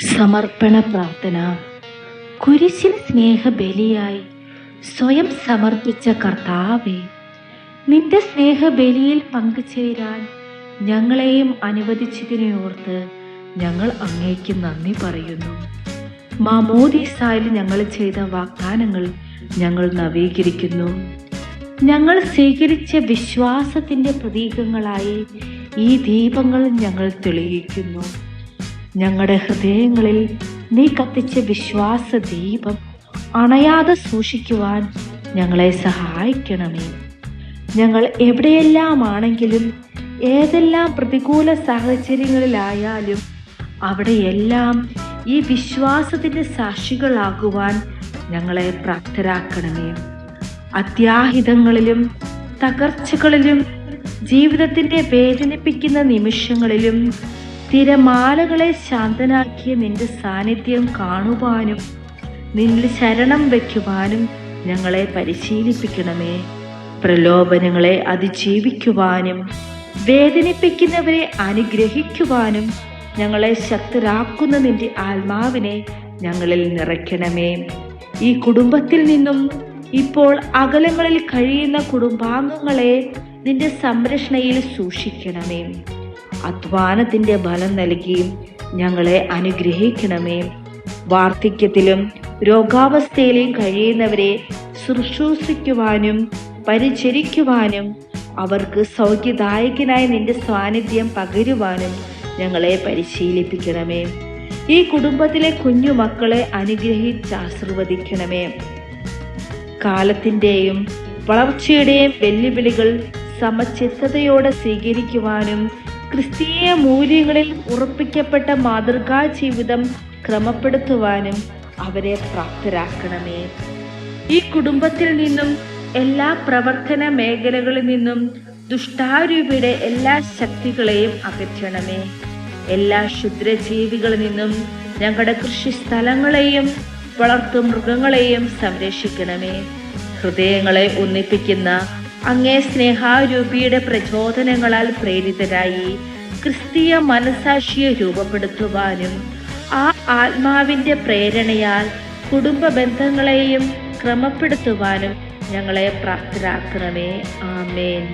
സമർപ്പണ പ്രാർത്ഥന കുരിശിന് സ്നേഹബലിയായി സ്വയം സമർപ്പിച്ച കർത്താവെ നിന്റെ സ്നേഹബലിയിൽ പങ്കുചേരാൻ ഞങ്ങളെയും അനുവദിച്ചതിനെ ഓർത്ത് ഞങ്ങൾ അങ്ങേക്ക് നന്ദി പറയുന്നു. മാമോദീസായിൽ ഞങ്ങൾ ചെയ്ത വാഗ്ദാനങ്ങൾ ഞങ്ങൾ നവീകരിക്കുന്നു. ഞങ്ങൾ സ്വീകരിച്ച വിശ്വാസത്തിന്റെ പ്രതീകങ്ങളായി ഈ ദീപങ്ങൾ ഞങ്ങൾ തെളിയിക്കുന്നു. ഞങ്ങളുടെ ഹൃദയങ്ങളിൽ നീ കത്തിച്ച വിശ്വാസ ദീപം അണയാതെ സൂക്ഷിക്കുവാൻ ഞങ്ങളെ സഹായിക്കണമേ. ഞങ്ങൾ എവിടെയെല്ലാം ആണെങ്കിലും ഏതെല്ലാം പ്രതികൂല സാഹചര്യങ്ങളിലായാലും അവിടെയെല്ലാം ഈ വിശ്വാസത്തിന്റെ സാക്ഷികളാകുവാൻ ഞങ്ങളെ പ്രാപ്തരാക്കണമേ. അത്യാഹിതങ്ങളിലും തകർച്ചകളിലും ജീവിതത്തിന്റെ വേദനിപ്പിക്കുന്ന നിമിഷങ്ങളിലും തിരമാലകളെ ശാന്തനാക്കിയ നിന്റെ സാന്നിധ്യം കാണുവാനും നിന്നിൽ ശരണം വയ്ക്കുവാനും ഞങ്ങളെ പരിശീലിപ്പിക്കണമേ. പ്രലോഭനങ്ങളെ അതിജീവിക്കുവാനും വേദനിപ്പിക്കുന്നവരെ അനുഗ്രഹിക്കുവാനും ഞങ്ങളെ ശക്തരാക്കുന്ന നിന്റെ ആത്മാവിനെ ഞങ്ങളിൽ നിറയ്ക്കണമേ. ഈ കുടുംബത്തിൽ നിന്നും ഇപ്പോൾ അകലങ്ങളിൽ കഴിയുന്ന കുടുംബാംഗങ്ങളെ നിന്റെ സംരക്ഷണയിൽ സൂക്ഷിക്കണമേ. അധ്വാനത്തിന്റെ ഫലം നൽകി ഞങ്ങളെ അനുഗ്രഹിക്കണമേ. വാർദ്ധക്യത്തിലും രോഗാവസ്ഥയിലും കഴിയുന്നവരെ ശുശ്രൂഷിക്കുവാനും പരിചരിക്കുവാനും അവർക്ക് സൗഖ്യദായകനായി നിന്റെ സാന്നിധ്യം പകരുവാനും ഞങ്ങളെ പരിശീലിപ്പിക്കണമേ. ഈ കുടുംബത്തിലെ കുഞ്ഞു മക്കളെ അനുഗ്രഹിച്ച് ആശീർവദിക്കണമേ. കാലത്തിന്റെയും വളർച്ചയുടെയും വെല്ലുവിളികൾ സമചിത്തതയോടെ സ്വീകരിക്കുവാനും ക്രിസ്തീയ മൂല്യങ്ങളിൽ ഉറപ്പിക്കപ്പെട്ട മാതൃകാ ജീവിതം ക്രമപ്പെടുത്തുവാനും അവരെ പ്രാപ്തരാക്കണമേ. ഈ കുടുംബത്തിൽ നിന്നും എല്ലാ പ്രവർത്തന മേഖലകളിൽ നിന്നും ദുഷ്ടാരൂപിയുടെ എല്ലാ ശക്തികളെയും അകറ്റണമേ. എല്ലാ ക്ഷുദ്രജീവികളിൽ നിന്നും ഞങ്ങളുടെ കൃഷി സ്ഥലങ്ങളെയും വളർത്തു മൃഗങ്ങളെയും സംരക്ഷിക്കണമേ. ഹൃദയങ്ങളെ ഒന്നിപ്പിക്കുന്ന അങ്ങേ സ്നേഹാരൂപിയുടെ പ്രചോദനങ്ങളാൽ പ്രേരിതരായി ക്രിസ്തീയ മനസാക്ഷിയെ രൂപപ്പെടുത്തുവാനും ആ ആത്മാവിന്റെ പ്രേരണയാൽ കുടുംബ ബന്ധങ്ങളെയും ക്രമപ്പെടുത്തുവാനും ഞങ്ങളെ പ്രാപ്തരാക്കണമേ. ആമേൻ.